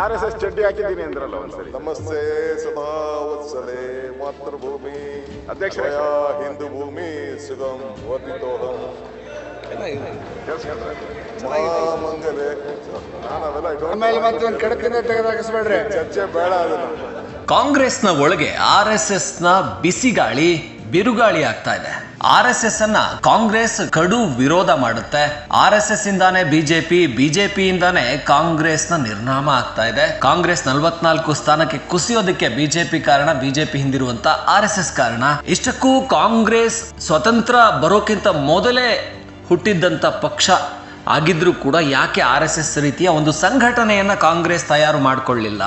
R S S ಚಡ್ಡಿ ಹಾಕಿದ್ದೀನಿ ಅಂದ್ರಲ್ಲ ಒಂದ್ಸರಿ. ನಮಸ್ತೆ ಸದಾ ವತ್ಸಲೆ ಮಾತೃಭೂಮಿ ಅಧ್ಯಕ್ಷ ಹಿಂದೂ ಭೂಮಿ ಸುಗಮ್ ವರ್ಧಿತೋಹಂ ಮಂಗಲೆ ನಾನು ಅವೆಲ್ಲ I don't- ಆಮೇಲೆ ಮತ್ತೆ ಒಂದು ಕಡಕಿನ ತೆಗೆದಾಕಿಸ್ಬೇಡ್ರಿ ಚರ್ಚೆ ಬೇಡ ಅದನ್ನು ಕಾಂಗ್ರೆಸ್ನ ಒಳಗೆ ಆರ್ ಎಸ್ ಎಸ್ನ ನ ಬಿಸಿಗಾಳಿ ಬಿರುಗಾಳಿ ಆಗ್ತಾ ಇದೆ. ಆರ್ ಎಸ್ ಎಸ್ ಅನ್ನ ಕಾಂಗ್ರೆಸ್ ಕಡು ವಿರೋಧ ಮಾಡುತ್ತೆ. ಆರ್ ಎಸ್ ಎಸ್ ಇಂದಾನೆ ಬಿಜೆಪಿ ಬಿಜೆಪಿ ಇಂದಾನೆ ಕಾಂಗ್ರೆಸ್ನ ನಿರ್ನಾಮ ಆಗ್ತಾ ಇದೆ. ಕಾಂಗ್ರೆಸ್ ನಲವತ್ನಾಲ್ಕು ಸ್ಥಾನಕ್ಕೆ ಕುಸಿಯೋದಕ್ಕೆ ಬಿಜೆಪಿ ಕಾರಣ, ಬಿಜೆಪಿ ಹಿಂದಿರುವಂತ ಆರ್ ಎಸ್ ಎಸ್ ಕಾರಣ. ಇಷ್ಟಕ್ಕೂ ಕಾಂಗ್ರೆಸ್ ಸ್ವತಂತ್ರ ಬರೋಕ್ಕಿಂತ ಮೊದಲೇ ಹುಟ್ಟಿದ್ದಂತ ಪಕ್ಷ ಆಗಿದ್ರೂ ಕೂಡ ಯಾಕೆ ಆರ್ ಎಸ್ ಎಸ್ ರೀತಿಯ ಒಂದು ಸಂಘಟನೆಯನ್ನ ಕಾಂಗ್ರೆಸ್ ತಯಾರು ಮಾಡಿಕೊಳ್ಳಿಲ್ಲ?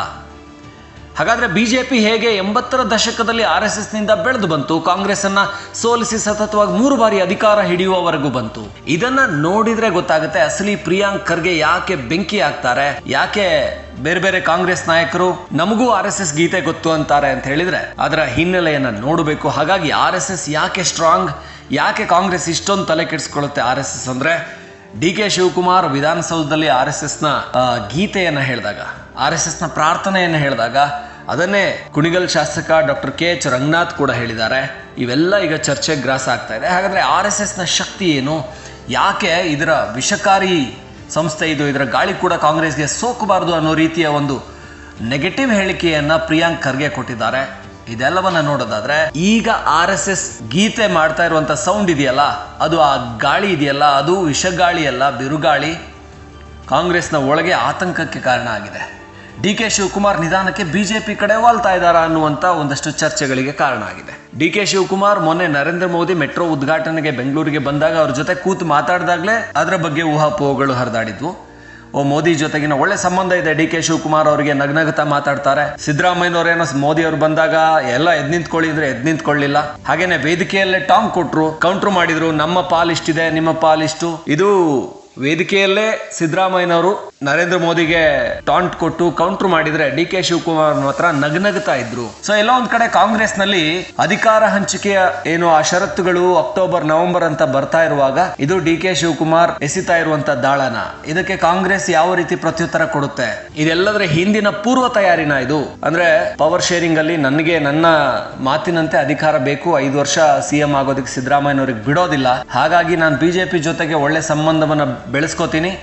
ಹಾಗಾದ್ರೆ ಬಿಜೆಪಿ ಹೇಗೆ ಎಂಬತ್ತರ ದಶಕದಲ್ಲಿ ಆರ್ ಎಸ್ ಎಸ್ನಿಂದ ಬೆಳೆದು ಬಂತು? ಕಾಂಗ್ರೆಸ್ ಅನ್ನ ಸೋಲಿಸಿ ಸತತವಾಗಿ ಮೂರು ಬಾರಿ ಅಧಿಕಾರ ಹಿಡಿಯುವವರೆಗೂ ಬಂತು. ಇದನ್ನ ನೋಡಿದ್ರೆ ಗೊತ್ತಾಗುತ್ತೆ ಅಸಲಿ ಪ್ರಿಯಾಂಕ್ ಖರ್ಗೆ ಯಾಕೆ ಬೆಂಕಿ ಆಗ್ತಾರೆ ಯಾಕೆ ಬೇರೆ ಬೇರೆ ಕಾಂಗ್ರೆಸ್ ನಾಯಕರು ನಮಗೂ ಆರ್ ಎಸ್ ಎಸ್ ಗೀತೆ ಗೊತ್ತು ಅಂತಾರೆ ಅಂತ ಹೇಳಿದ್ರೆ ಅದರ ಹಿನ್ನೆಲೆಯನ್ನ ನೋಡಬೇಕು. ಹಾಗಾಗಿ ಆರ್ ಎಸ್ ಎಸ್ ಯಾಕೆ ಸ್ಟ್ರಾಂಗ್ ಯಾಕೆ ಕಾಂಗ್ರೆಸ್ ಇಷ್ಟೊಂದು ತಲೆ ಕೆಡಿಸ್ಕೊಳ್ಳುತ್ತೆ ಆರ್ ಎಸ್ ಎಸ್ ಅಂದ್ರೆ ಡಿ ಕೆ ಶಿವಕುಮಾರ್ ವಿಧಾನಸೌಧದಲ್ಲಿ ಆರ್ ಎಸ್ ಎಸ್ನ ಗೀತೆಯನ್ನು ಹೇಳಿದಾಗ. ಆರ್ ಎಸ್ ಎಸ್ನ ಪ್ರಾರ್ಥನೆಯನ್ನು ಹೇಳಿದಾಗ ಅದನ್ನೇ ಕುಣಿಗಲ್ ಶಾಸಕ ಡಾಕ್ಟರ್ ಕೆ ಎಚ್ ರಂಗನಾಥ್ ಕೂಡ ಹೇಳಿದ್ದಾರೆ. ಇವೆಲ್ಲ ಈಗ ಚರ್ಚೆಗೆ ಗ್ರಾಸ ಆಗ್ತಾ ಇದೆ. ಹಾಗಾದರೆ ಆರ್ ಎಸ್ ಎಸ್ನ ಶಕ್ತಿ ಏನು? ಯಾಕೆ ಇದರ ವಿಷಕಾರಿ ಸಂಸ್ಥೆ ಇದು? ಇದರ ಗಾಳಿ ಕೂಡ ಕಾಂಗ್ರೆಸ್ಗೆ ಸೋಕಬಾರದು ಅನ್ನೋ ರೀತಿಯ ಒಂದು ನೆಗೆಟಿವ್ ಹೇಳಿಕೆಯನ್ನು ಪ್ರಿಯಾಂಕ್ ಖರ್ಗೆ ಕೊಟ್ಟಿದ್ದಾರೆ. ಇದೆಲ್ಲವನ್ನ ನೋಡೋದಾದ್ರೆ ಈಗ ಆರ್ ಎಸ್ ಎಸ್ ಗೀತೆ ಮಾಡ್ತಾ ಇರುವಂತ ಸೌಂಡ್ ಇದೆಯಲ್ಲ, ಅದು ಆ ಗಾಳಿ ಇದೆಯಲ್ಲ, ಅದು ವಿಷಗಾಳಿಯಲ್ಲ ಬಿರುಗಾಳಿ ಕಾಂಗ್ರೆಸ್ನ ಒಳಗೆ ಆತಂಕಕ್ಕೆ ಕಾರಣ ಆಗಿದೆ. ಡಿ ಕೆ ಶಿವಕುಮಾರ್ ನಿಧಾನಕ್ಕೆ ಬಿಜೆಪಿ ಕಡೆ ವಾಲ್ತಾ ಇದ್ದಾರಾ ಅನ್ನುವಂತ ಒಂದಷ್ಟು ಚರ್ಚೆಗಳಿಗೆ ಕಾರಣ ಆಗಿದೆ. ಡಿ ಕೆ ಶಿವಕುಮಾರ್ ಮೊನ್ನೆ ನರೇಂದ್ರ ಮೋದಿ ಮೆಟ್ರೋ ಉದ್ಘಾಟನೆಗೆ ಬೆಂಗಳೂರಿಗೆ ಬಂದಾಗ ಅವ್ರ ಜೊತೆ ಕೂತು ಮಾತಾಡಿದಾಗಲೇ ಅದರ ಬಗ್ಗೆ ಊಹಾಪೋಹಗಳು ಹರಿದಾಡಿದ್ವು. ಓ ಮೋದಿ ಜೊತೆಗಿನ ಒಳ್ಳೆ ಸಂಬಂಧ ಇದೆ ಡಿ ಕೆ ಶಿವಕುಮಾರ್ ಅವರಿಗೆ ನಗ್ನಗತ ಮಾತಾಡ್ತಾರೆ. ಸಿದ್ದರಾಮಯ್ಯನವರೇನೋ ಮೋದಿ ಅವರು ಬಂದಾಗ ಎಲ್ಲ ಎದ್ ನಿಂತ್ಕೊಳ್ಳಿ ಅಂದ್ರೆ ಎದ್ ನಿಂತ್ಕೊಳ್ಳಿಲ್ಲ. ಹಾಗೇನೆ ವೇದಿಕೆಯಲ್ಲೇ ಟಾಂಗ್ ಕೊಟ್ರು ಕೌಂಟ್ರ್ ಮಾಡಿದ್ರು, ನಮ್ಮ ಪಾಲ್ ಇಷ್ಟಿದೆ ನಿಮ್ಮ ಪಾಲ್ ಇಷ್ಟು ಇದು ವೇದಿಕೆಯಲ್ಲೇ ಸಿದ್ದರಾಮಯ್ಯನವರು ನರೇಂದ್ರ ಮೋದಿಗೆ ಟಾಂಟ್ ಕೊಟ್ಟು ಕೌಂಟರ್ ಮಾಡಿದ್ರೆ ಡಿ ಕೆ ಶಿವಕುಮಾರ್ ಮಾತ್ರ ನಗ್ನಗ್ತಾ ಇದ್ರು. ಸೊ ಎಲ್ಲ ಒಂದ್ ಕಡೆ ಕಾಂಗ್ರೆಸ್ನಲ್ಲಿ ಅಧಿಕಾರ ಹಂಚಿಕೆಯ ಏನು ಆ ಷರತ್ತುಗಳು ಅಕ್ಟೋಬರ್, ನವೆಂಬರ್ ಅಂತ ಬರ್ತಾ ಇರುವಾಗ ಇದು ಡಿ ಕೆ ಶಿವಕುಮಾರ್ ಎಸಿತಾ ಇರುವಂತ ದಾಳನ. ಇದಕ್ಕೆ ಕಾಂಗ್ರೆಸ್ ಯಾವ ರೀತಿ ಪ್ರತ್ಯುತ್ತರ ಕೊಡುತ್ತೆ? ಇದೆಲ್ಲದರ ಹಿಂದಿನ ಪೂರ್ವ ತಯಾರಿನ ಇದು. ಅಂದ್ರೆ ಪವರ್ ಶೇರಿಂಗ್ ಅಲ್ಲಿ ನನಗೆ ನನ್ನ ಮಾತಿನಂತೆ ಅಧಿಕಾರ ಬೇಕು, ಐದು ವರ್ಷ ಸಿಎಂ ಆಗೋದಕ್ಕೆ ಸಿದ್ದರಾಮಯ್ಯನವ್ರಿಗೆ ಬಿಡೋದಿಲ್ಲ. ಹಾಗಾಗಿ ನಾನು ಬಿಜೆಪಿ ಜೊತೆಗೆ ಒಳ್ಳೆ ಸಂಬಂಧವನ್ನ ಬೆಳೆಸ್ಕೋತೀನಿ.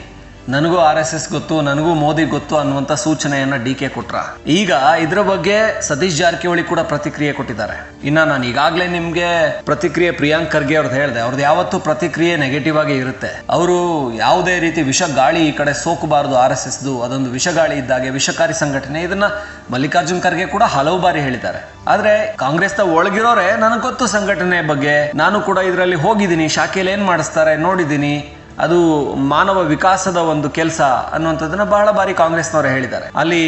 ನನಗೂ ಆರ್ ಎಸ್ ಎಸ್ ಗೊತ್ತು, ನನಗೂ ಮೋದಿ ಗೊತ್ತು ಅನ್ನುವಂಥ ಸೂಚನೆಯನ್ನ ಡಿ ಕೆ ಕೊಟ್ರ. ಈಗ ಇದ್ರ ಬಗ್ಗೆ ಸತೀಶ್ ಜಾರಕಿಹೊಳಿ ಕೂಡ ಪ್ರತಿಕ್ರಿಯೆ ಕೊಟ್ಟಿದ್ದಾರೆ. ಇನ್ನ ನಾನು ಈಗಾಗಲೇ ನಿಮ್ಗೆ ಪ್ರತಿಕ್ರಿಯೆ ಪ್ರಿಯಾಂಕ್ ಖರ್ಗೆ ಅವ್ರದ್ದು ಹೇಳಿದೆ. ಅವ್ರದ್ದು ಯಾವತ್ತೂ ಪ್ರತಿಕ್ರಿಯೆ ನೆಗೆಟಿವ್ ಆಗಿ ಇರುತ್ತೆ. ಅವರು ಯಾವುದೇ ರೀತಿ ವಿಷ ಗಾಳಿ ಈ ಕಡೆ ಸೋಕಬಾರದು ಆರ್ ಎಸ್ ಎಸ್ದು, ಅದೊಂದು ವಿಷಗಾಳಿ ಇದ್ದಾಗೆ ವಿಷಕಾರಿ ಸಂಘಟನೆ, ಇದನ್ನ ಮಲ್ಲಿಕಾರ್ಜುನ್ ಖರ್ಗೆ ಕೂಡ ಹಲವು ಬಾರಿ ಹೇಳಿದ್ದಾರೆ. ಆದ್ರೆ ಕಾಂಗ್ರೆಸ್ನ ಒಳಗಿರೋರೆ, ನನಗೆ ಗೊತ್ತು ಸಂಘಟನೆ ಬಗ್ಗೆ. ನಾನು ಕೂಡ ಇದರಲ್ಲಿ ಹೋಗಿದ್ದೀನಿ ಶಾಖೆಯಲ್ಲಿ ಏನ್ ಮಾಡಿಸ್ತಾರೆ ನೋಡಿದ್ದೀನಿ. ಅದು ಮಾನವ ವಿಕಾಸದ ಒಂದು ಕೆಲಸ ಅನ್ನುವಂಥದ್ದನ್ನು ಬಹಳ ಬಾರಿ ಕಾಂಗ್ರೆಸ್ನವರು ಹೇಳಿದ್ದಾರೆ. ಅಲ್ಲಿ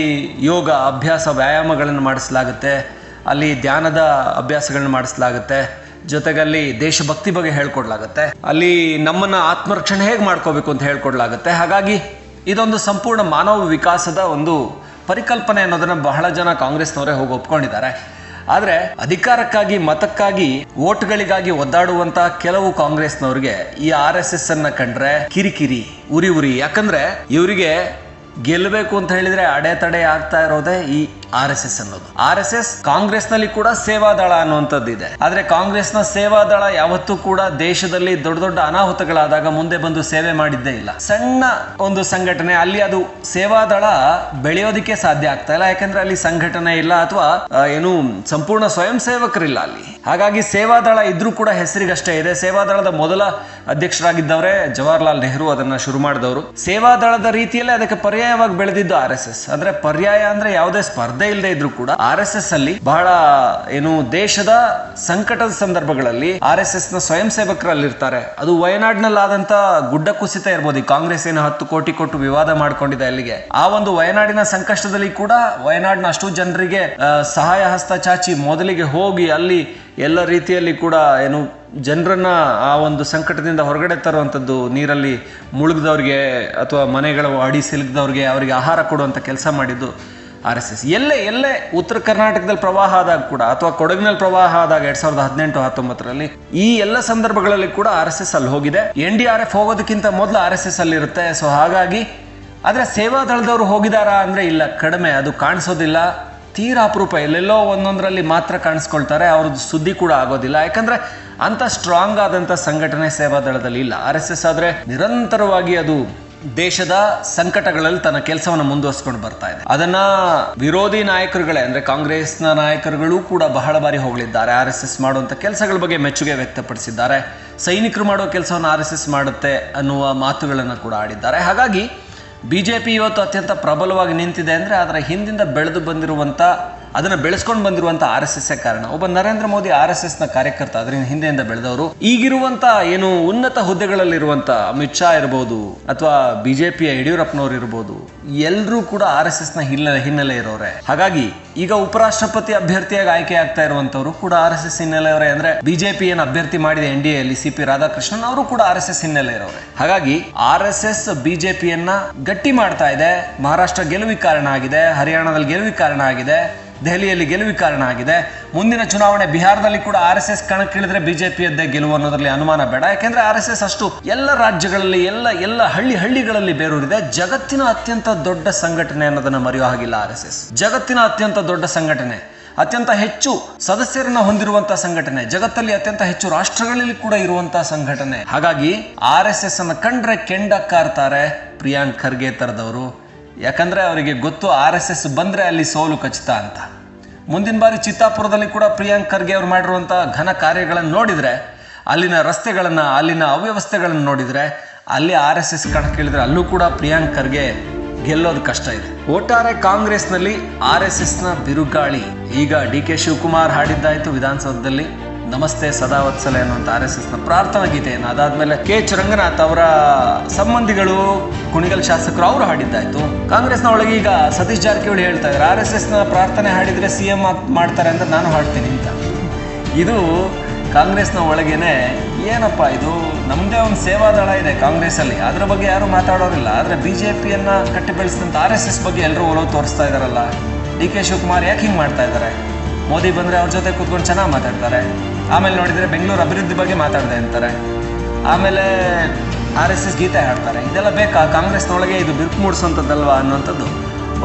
ಯೋಗ, ಅಭ್ಯಾಸ, ವ್ಯಾಯಾಮಗಳನ್ನು ಮಾಡಿಸಲಾಗುತ್ತೆ. ಅಲ್ಲಿ ಧ್ಯಾನದ ಅಭ್ಯಾಸಗಳನ್ನ ಮಾಡಿಸಲಾಗುತ್ತೆ. ಜೊತೆಗಲ್ಲಿ ದೇಶಭಕ್ತಿ ಬಗ್ಗೆ ಹೇಳ್ಕೊಡ್ಲಾಗುತ್ತೆ. ಅಲ್ಲಿ ನಮ್ಮನ್ನ ಆತ್ಮರಕ್ಷಣೆ ಹೇಗೆ ಮಾಡ್ಕೋಬೇಕು ಅಂತ ಹೇಳ್ಕೊಡ್ಲಾಗುತ್ತೆ. ಹಾಗಾಗಿ ಇದೊಂದು ಸಂಪೂರ್ಣ ಮಾನವ ವಿಕಾಸದ ಒಂದು ಪರಿಕಲ್ಪನೆ ಅನ್ನೋದನ್ನು ಬಹಳ ಜನ ಕಾಂಗ್ರೆಸ್ನವರೇ ಹೋಗಿ ಒಪ್ಕೊಂಡಿದ್ದಾರೆ. ಆದ್ರೆ ಅಧಿಕಾರಕ್ಕಾಗಿ, ಮತಕ್ಕಾಗಿ ಓಟ್ಗಳಿಗಾಗಿ ಒದ್ದಾಡುವಂತ ಕೆಲವು ಕಾಂಗ್ರೆಸ್ನವ್ರಿಗೆ ಈ ಆರ್ ಎಸ್ ಎಸ್ ಅನ್ನ ಕಂಡ್ರೆ ಕಿರಿಕಿರಿ, ಉರಿ ಉರಿ. ಯಾಕಂದ್ರೆ ಇವರಿಗೆ ಗೆಲ್ಲಬೇಕು ಅಂತ ಹೇಳಿದ್ರೆ ಅಡೆತಡೆ ಆಗ್ತಾ ಇರೋದೇ ಈ ಆರ್ ಎಸ್ ಎಸ್ ಅನ್ನೋದು. ಆರ್ ಎಸ್ ಎಸ್ ಕಾಂಗ್ರೆಸ್ನಲ್ಲಿ ಕೂಡ ಸೇವಾದಳ ಅನ್ನುವಂಥದ್ದು ಇದೆ. ಆದ್ರೆ ಕಾಂಗ್ರೆಸ್ನ ಸೇವಾದಳ ಯಾವತ್ತೂ ಕೂಡ ದೇಶದಲ್ಲಿ ದೊಡ್ಡ ದೊಡ್ಡ ಅನಾಹುತಗಳಾದಾಗ ಮುಂದೆ ಬಂದು ಸೇವೆ ಮಾಡಿದ್ದೇ ಇಲ್ಲ. ಸಣ್ಣ ಒಂದು ಸಂಘಟನೆ, ಅಲ್ಲಿ ಅದು ಸೇವಾದಳ ಬೆಳೆಯೋದಿಕ್ಕೆ ಸಾಧ್ಯ ಆಗ್ತಾ ಇಲ್ಲ. ಯಾಕಂದ್ರೆ ಅಲ್ಲಿ ಸಂಘಟನೆ ಇಲ್ಲ ಅಥವಾ ಏನು ಸಂಪೂರ್ಣ ಸ್ವಯಂ ಸೇವಕರಿಲ್ಲ ಅಲ್ಲಿ. ಹಾಗಾಗಿ ಸೇವಾದಳ ಇದ್ರೂ ಕೂಡ ಹೆಸರಿಗಷ್ಟೇ ಇದೆ. ಸೇವಾದಳದ ಮೊದಲ ಅಧ್ಯಕ್ಷರಾಗಿದ್ದವರೇ ಜವಾಹರ್ಲಾಲ್ ನೆಹರು ಅದನ್ನ ಶುರು ಮಾಡಿದವರು. ಸೇವಾದಳದ ರೀತಿಯಲ್ಲೇ ಅದಕ್ಕೆ ಪರ್ಯಾಯವಾಗಿ ಬೆಳೆದಿದ್ದು ಆರ್ ಎಸ್ ಎಸ್. ಅಂದ್ರೆ ಪರ್ಯಾಯ ಅಂದ್ರೆ ಯಾವುದೇ ಸ್ಪರ್ಧೆ ಇಲ್ಲದೆ ಇದ್ರು ಕೂಡ ಆರ್ ಎಸ್ ಎಸ್ ಅಲ್ಲಿ ಬಹಳ, ಏನು, ದೇಶದ ಸಂಕಟದ ಸಂದರ್ಭಗಳಲ್ಲಿ ಆರ್ ಎಸ್ ಎಸ್ನ ಸ್ವಯಂ ಸೇವಕರಲ್ಲಿರ್ತಾರೆ. ಅದು ವಯನಾಡ್ನಲ್ಲಾದಂತ ಗುಡ್ಡ ಕುಸಿತ ಇರ್ಬೋದು. ಈ ಕಾಂಗ್ರೆಸ್ ಏನು ಹತ್ತು ಕೋಟಿ ಕೊಟ್ಟು ವಿವಾದ ಮಾಡ್ಕೊಂಡಿದೆ ಅಲ್ಲಿಗೆ. ಆ ಒಂದು ವಯನಾಡಿನ ಸಂಕಷ್ಟದಲ್ಲಿ ಕೂಡ ವಯನಾಡಿನ ಅಷ್ಟು ಜನರಿಗೆ ಸಹಾಯ ಹಸ್ತ ಚಾಚಿ ಮೊದಲಿಗೆ ಹೋಗಿ ಅಲ್ಲಿ ಎಲ್ಲ ರೀತಿಯಲ್ಲಿ ಕೂಡ ಏನು ಜನರನ್ನ ಆ ಒಂದು ಸಂಕಟದಿಂದ ಹೊರಗಡೆ ತರುವಂಥದ್ದು, ನೀರಲ್ಲಿ ಮುಳುಗ್ದವ್ರಿಗೆ ಅಥವಾ ಮನೆಗಳ ಅಡಿ ಸಿಲುಕಿದವ್ರಿಗೆ ಅವರಿಗೆ ಆಹಾರ ಕೊಡುವಂಥ ಕೆಲಸ ಮಾಡಿದ್ದು ಆರ್ ಎಸ್ ಎಸ್. ಎಲ್ಲೇ ಎಲ್ಲೇ ಉತ್ತರ ಕರ್ನಾಟಕದಲ್ಲಿ ಪ್ರವಾಹ ಆದಾಗ ಕೂಡ ಅಥವಾ ಕೊಡಗಿನಲ್ಲಿ ಪ್ರವಾಹ ಆದಾಗ ಎರಡ್ ಸಾವಿರದ ಹದಿನೆಂಟು ಹತ್ತೊಂಬತ್ತರಲ್ಲಿ ಈ ಎಲ್ಲ ಸಂದರ್ಭಗಳಲ್ಲಿ ಕೂಡ ಆರ್ ಎಸ್ ಎಸ್ ಅಲ್ಲಿ ಹೋಗಿದೆ. ಎನ್ ಡಿ ಆರ್ ಎಫ್ ಹೋಗೋದಕ್ಕಿಂತ ಮೊದಲು ಆರ್ ಎಸ್ ಎಸ್ ಅಲ್ಲಿ ಇರುತ್ತೆ. ಸೊ ಹಾಗಾಗಿ ಆದರೆ ಸೇವಾ ದಳದವರು ಹೋಗಿದಾರಾ ಅಂದ್ರೆ ಇಲ್ಲ, ಕಡಿಮೆ. ಅದು ಕಾಣಿಸೋದಿಲ್ಲ. ತೀರಾ ಅಪರೂಪ ಎಲ್ಲೆಲ್ಲೋ ಒಂದೊಂದರಲ್ಲಿ ಮಾತ್ರ ಕಾಣಿಸ್ಕೊಳ್ತಾರೆ, ಅವ್ರದ್ದು ಸುದ್ದಿ ಕೂಡ ಆಗೋದಿಲ್ಲ. ಯಾಕಂದರೆ ಅಂಥ ಸ್ಟ್ರಾಂಗ್ ಆದಂಥ ಸಂಘಟನೆ ಸೇವಾ ದಳದಲ್ಲಿ ಇಲ್ಲ. ಆರ್ ಎಸ್ ಎಸ್ ಆದರೆ ನಿರಂತರವಾಗಿ ಅದು ದೇಶದ ಸಂಕಟಗಳಲ್ಲಿ ತನ್ನ ಕೆಲಸವನ್ನು ಮುಂದುವರಿಸ್ಕೊಂಡು ಬರ್ತಾ ಇದೆ. ಅದನ್ನ ವಿರೋಧಿ ನಾಯಕರುಗಳೇ, ಅಂದ್ರೆ ಕಾಂಗ್ರೆಸ್ನ ನಾಯಕರುಗಳು ಕೂಡ ಬಹಳ ಬಾರಿ ಹೊಗಳಿದ್ದಾರೆ. ಆರ್ ಎಸ್ ಎಸ್ ಮಾಡುವಂಥ ಕೆಲಸಗಳ ಬಗ್ಗೆ ಮೆಚ್ಚುಗೆ ವ್ಯಕ್ತಪಡಿಸಿದ್ದಾರೆ. ಸೈನಿಕರು ಮಾಡೋ ಕೆಲಸವನ್ನು ಆರ್ ಎಸ್ ಎಸ್ ಮಾಡುತ್ತೆ ಅನ್ನುವ ಮಾತುಗಳನ್ನು ಕೂಡ ಆಡಿದ್ದಾರೆ. ಹಾಗಾಗಿ ಬಿ ಜೆ ಪಿ ಇವತ್ತು ಅತ್ಯಂತ ಪ್ರಬಲವಾಗಿ ನಿಂತಿದೆ ಅಂದರೆ ಅದರ ಹಿಂದಿಂದ ಬೆಳೆದು ಬಂದಿರುವಂಥ ಅದನ್ನು ಬೆಳೆಸ್ಕೊಂಡು ಬಂದಿರುವಂಥ ಆರ್ ಎಸ್ ಎಸ್ ಕಾರಣ. ಒಬ್ಬ ನರೇಂದ್ರ ಮೋದಿ ಆರ್ ಎಸ್ ಎಸ್ನ ಕಾರ್ಯಕರ್ತ, ಅದರಿಂದ ಹಿಂದೆಯಿಂದ ಬೆಳೆದವರು ಈಗಿರುವಂಥ ಏನು ಉನ್ನತ ಹುದ್ದೆಗಳಲ್ಲಿರುವಂಥ ಅಮಿತ್ ಶಾ ಇರ್ಬೋದು ಅಥವಾ ಬಿಜೆಪಿಯ ಯಡಿಯೂರಪ್ಪನವ್ರು ಇರ್ಬೋದು ಎಲ್ಲರೂ ಕೂಡ ಆರ್ ಎಸ್ ಎಸ್ನ ಹಿನ್ನೆಲೆ ಹಿನ್ನೆಲೆ ಇರೋರೆ. ಹಾಗಾಗಿ ಈಗ ಉಪರಾಷ್ಟ್ರಪತಿ ಅಭ್ಯರ್ಥಿಯಾಗಿ ಆಯ್ಕೆ ಆಗ್ತಾ ಇರುವಂತವರು ಕೂಡ ಆರ್ ಎಸ್ ಎಸ್ ಹಿನ್ನೆಲೆಯವರೇ ಅಂದ್ರೆ ಬಿಜೆಪಿ ಏನು ಅಭ್ಯರ್ಥಿ ಮಾಡಿದೆ ಎನ್ ಡಿ ಎಲ್ಲಿ ಸಿ ಪಿ ರಾಧಾಕೃಷ್ಣನ್ ಅವರು ಕೂಡ ಆರ್ ಎಸ್ ಎಸ್ ಹಿನ್ನೆಲೆ ಇರೋರೆ. ಹಾಗಾಗಿ ಆರ್ ಎಸ್ ಎಸ್ ಬಿಜೆಪಿಯನ್ನ ಗಟ್ಟಿ ಮಾಡ್ತಾ ಇದೆ. ಮಹಾರಾಷ್ಟ್ರ ಗೆಲುವಿಗೆ ಕಾರಣ ಆಗಿದೆ, ಹರಿಯಾಣದಲ್ಲಿ ಗೆಲುವಿಗೆ ಕಾರಣ ಆಗಿದೆ. ದೆಹಲಿಯಲ್ಲಿ ಗೆಲುವಿಗೆ ಕಾರಣ ಆಗಿದೆ. ಮುಂದಿನ ಚುನಾವಣೆ ಬಿಹಾರದಲ್ಲಿ ಕೂಡ ಆರ್ ಎಸ್ ಎಸ್ ಕಣಕ್ಕಿಳಿದ್ರೆ ಬಿಜೆಪಿಯದ್ದೇ ಗೆಲುವು ಅನ್ನೋದ್ರಲ್ಲಿ ಅನುಮಾನ ಬೇಡ. ಯಾಕೆಂದ್ರೆ ಆರ್ ಎಸ್ ಎಸ್ ಅಷ್ಟು ಎಲ್ಲ ರಾಜ್ಯಗಳಲ್ಲಿ, ಎಲ್ಲ ಎಲ್ಲ ಹಳ್ಳಿ ಹಳ್ಳಿಗಳಲ್ಲಿ ಬೇರೂರಿದೆ. ಜಗತ್ತಿನ ಅತ್ಯಂತ ದೊಡ್ಡ ಸಂಘಟನೆ ಅನ್ನೋದನ್ನ ಮರೆಯೋ ಹಾಗಿಲ್ಲ ಆರ್ ಎಸ್ ಎಸ್. ಜಗತ್ತಿನ ಅತ್ಯಂತ ದೊಡ್ಡ ಸಂಘಟನೆ, ಅತ್ಯಂತ ಹೆಚ್ಚು ಸದಸ್ಯರನ್ನ ಹೊಂದಿರುವಂತಹ ಸಂಘಟನೆ, ಜಗತ್ತಲ್ಲಿ ಅತ್ಯಂತ ಹೆಚ್ಚು ರಾಷ್ಟ್ರಗಳಲ್ಲಿ ಕೂಡ ಇರುವಂತಹ ಸಂಘಟನೆ. ಹಾಗಾಗಿ ಆರ್ ಎಸ್ ಎಸ್ ಅನ್ನ ಕಂಡ್ರೆ ಕೆಂಡ ಕಾರ್ತಾರೆ ಪ್ರಿಯಾಂಕ್ ಖರ್ಗೆ ತರದವರು. ಯಾಕಂದ್ರೆ ಅವರಿಗೆ ಗೊತ್ತು ಆರ್ ಎಸ್ ಎಸ್ ಬಂದ್ರೆ ಅಲ್ಲಿ ಸೋಲು ಖಚಿತ ಅಂತ. ಮುಂದಿನ ಬಾರಿ ಚಿತ್ತಾಪುರದಲ್ಲಿ ಕೂಡ ಪ್ರಿಯಾಂಕ್ ಖರ್ಗೆ ಅವರು ಮಾಡಿರುವಂಥ ಘನ ಕಾರ್ಯಗಳನ್ನು ನೋಡಿದರೆ, ಅಲ್ಲಿನ ರಸ್ತೆಗಳನ್ನು, ಅಲ್ಲಿನ ಅವ್ಯವಸ್ಥೆಗಳನ್ನು ನೋಡಿದರೆ, ಅಲ್ಲಿ ಆರ್ ಎಸ್ ಎಸ್ ಕಣಕ್ಕಿಳಿದ್ರೆ ಅಲ್ಲೂ ಕೂಡ ಪ್ರಿಯಾಂಕ್ ಖರ್ಗೆ ಗೆಲ್ಲೋದು ಕಷ್ಟ ಇದೆ. ಒಟ್ಟಾರೆ ಕಾಂಗ್ರೆಸ್ನಲ್ಲಿ ಆರ್ ಎಸ್ ಎಸ್ನ ಬಿರುಗಾಳಿ ಈಗ ಡಿ ಕೆ ಶಿವಕುಮಾರ್ ಹಾಡಿದ್ದಾಯಿತು ವಿಧಾನಸೌಧದಲ್ಲಿ. ನಮಸ್ತೆ ಸದಾವತ್ಸಲೆ ಅನ್ನುವಂಥ ಆರ್ ಎಸ್ ಎಸ್ನ ಪ್ರಾರ್ಥನಾ ಗೀತೆಯನ್ನು ಅದಾದ್ಮೇಲೆ ಕೆ ಎಚ್ ರಂಗನಾಥ್ ಅವರ ಸಂಬಂಧಿಗಳು, ಕುಣಿಗಲ್ ಶಾಸಕರು ಅವರು ಹಾಡಿದ್ದಾಯ್ತು. ಕಾಂಗ್ರೆಸ್ನ ಒಳಗೆ ಈಗ ಸತೀಶ್ ಜಾರಕಿಹೊಳಿ ಹೇಳ್ತಾ ಇದ್ದಾರೆ. ಆರ್ ಎಸ್ ಎಸ್ನ ಪ್ರಾರ್ಥನೆ ಹಾಡಿದ್ರೆ ಸಿ ಎಂ ಮಾಡ್ತಾರೆ ಅಂತ ನಾನು ಹಾಡ್ತೀನಿ ಅಂತ. ಇದು ಕಾಂಗ್ರೆಸ್ನ ಒಳಗೇನೆ ಏನಪ್ಪ ಇದು? ನಮ್ಮದೇ ಒಂದು ಸೇವಾದಳ ಇದೆ ಕಾಂಗ್ರೆಸ್ಸಲ್ಲಿ ಅದ್ರ ಬಗ್ಗೆ ಯಾರು ಮಾತಾಡೋರಿಲ್ಲ. ಆದರೆ ಬಿ ಜೆ ಪಿಯನ್ನು ಕಟ್ಟಿ ಬೆಳೆಸಿದಂಥ ಆರ್ ಎಸ್ ಎಸ್ ಬಗ್ಗೆ ಎಲ್ಲರೂ ಒಲವು ತೋರಿಸ್ತಾ ಇದ್ದಾರಲ್ಲ. ಡಿ ಕೆ ಶಿವಕುಮಾರ್ ಯಾಕೆ ಹಿಂಗೆ ಮಾಡ್ತಾ ಇದ್ದಾರೆ? ಮೋದಿ ಬಂದರೆ ಅವ್ರ ಜೊತೆ ಕೂತ್ಕೊಂಡು ಚೆನ್ನಾಗಿ ಮಾತಾಡ್ತಾರೆ. ಆಮೇಲೆ ನೋಡಿದರೆ ಬೆಂಗಳೂರು ಅಭಿವೃದ್ಧಿ ಬಗ್ಗೆ ಮಾತಾಡದೆ ಅಂತಾರೆ. ಆಮೇಲೆ ಆರ್ ಎಸ್ ಎಸ್ ಗೀತೆ ಹಾಡ್ತಾರೆ. ಇದೆಲ್ಲ ಬೇಕಾ? ಕಾಂಗ್ರೆಸ್ನೊಳಗೆ ಇದು ಬಿರುಕು ಮೂಡಿಸುವಂಥದ್ದಲ್ವಾ ಅನ್ನುವಂಥದ್ದು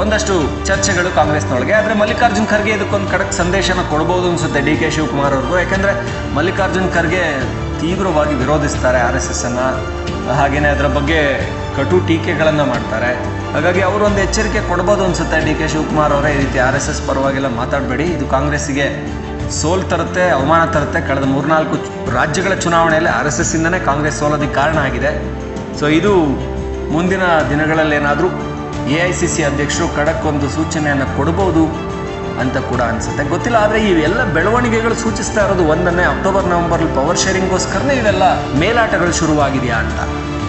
ಒಂದಷ್ಟು ಚರ್ಚೆಗಳು ಕಾಂಗ್ರೆಸ್ನೊಳಗೆ. ಆದರೆ ಮಲ್ಲಿಕಾರ್ಜುನ್ ಖರ್ಗೆ ಇದಕ್ಕೊಂದು ಕಡಕ್ ಸಂದೇಶನ ಕೊಡ್ಬೋದು ಅನ್ಸುತ್ತೆ ಡಿ ಕೆ ಶಿವಕುಮಾರ್ ಅವ್ರಿಗೂ ಯಾಕೆಂದರೆ ಮಲ್ಲಿಕಾರ್ಜುನ್ ಖರ್ಗೆ ತೀವ್ರವಾಗಿ ವಿರೋಧಿಸ್ತಾರೆ ಆರ್ ಎಸ್ ಎಸ್ ಅನ್ನು. ಹಾಗೆಯೇ ಅದರ ಬಗ್ಗೆ ಕಟು ಟೀಕೆಗಳನ್ನು ಮಾಡ್ತಾರೆ. ಹಾಗಾಗಿ ಅವರು ಒಂದು ಎಚ್ಚರಿಕೆ ಕೊಡ್ಬೋದು ಅನ್ಸುತ್ತೆ ಡಿ ಕೆ ಶಿವಕುಮಾರ್ ಅವರೇ ಈ ರೀತಿ ಆರ್ ಎಸ್ ಎಸ್ ಪರವಾಗಿಲ್ಲ ಮಾತಾಡಬೇಡಿ. ಇದು ಕಾಂಗ್ರೆಸ್ಸಿಗೆ ಸೋಲ್ ತರುತ್ತೆ, ಅವಮಾನ ತರುತ್ತೆ. ಕಳೆದ ಮೂರ್ನಾಲ್ಕು ರಾಜ್ಯಗಳ ಚುನಾವಣೆಯಲ್ಲಿ ಆರ್ ಎಸ್ ಎಸ್ ಇಂದನೇ ಕಾಂಗ್ರೆಸ್ ಸೋಲೋದಕ್ಕೆ ಕಾರಣ ಆಗಿದೆ. ಸೊ ಇದು ಮುಂದಿನ ದಿನಗಳಲ್ಲಿ ಏನಾದರೂ ಎ ಐ ಸಿ ಸಿ ಅಧ್ಯಕ್ಷರು ಖಡಕ್ ಒಂದು ಸೂಚನೆಯನ್ನು ಕೊಡ್ಬೋದು ಅಂತ ಕೂಡ ಅನಿಸುತ್ತೆ. ಗೊತ್ತಿಲ್ಲ, ಆದರೆ ಇವೆಲ್ಲ ಬೆಳವಣಿಗೆಗಳು ಸೂಚಿಸ್ತಾ ಇರೋದು ಒಂದನ್ನೇ, ಅಕ್ಟೋಬರ್ ನವೆಂಬರ್ ಪವರ್ ಶೇರಿಂಗ್ಗೋಸ್ಕರನೇ ಇವೆಲ್ಲ ಮೇಲಾಟಗಳು ಶುರುವಾಗಿದೆಯಾ ಅಂತ.